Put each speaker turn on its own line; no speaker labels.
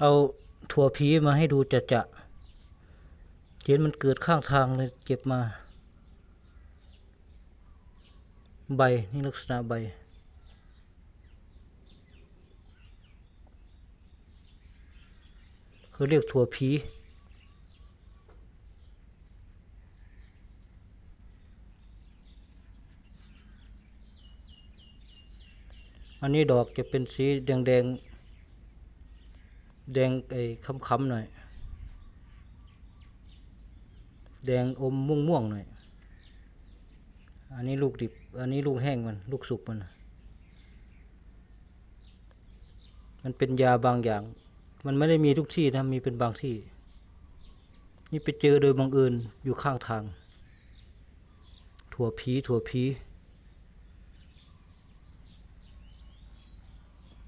เอาถั่วผีมาให้ดูจะจะเห็นมันเกิดข้างทางเลยเก็บมา ใบนี่ลักษณะใบเขาเรียกถั่วผี อันนี้ดอกจะเป็นสีแดงแดงแดงไอ้ค้ำๆหน่อย แดงอมม่วงม่วงๆหน่อย อันนี้ลูกดิบ อันนี้ลูกแห้งมัน ลูกสุกมัน มันเป็นยาบางอย่าง มันไม่ได้มีทุกที่นะ มีเป็นบางที่ นี่ไปเจอโดยบังเอิญอยู่ข้างทาง ถั่วผีถั่วผี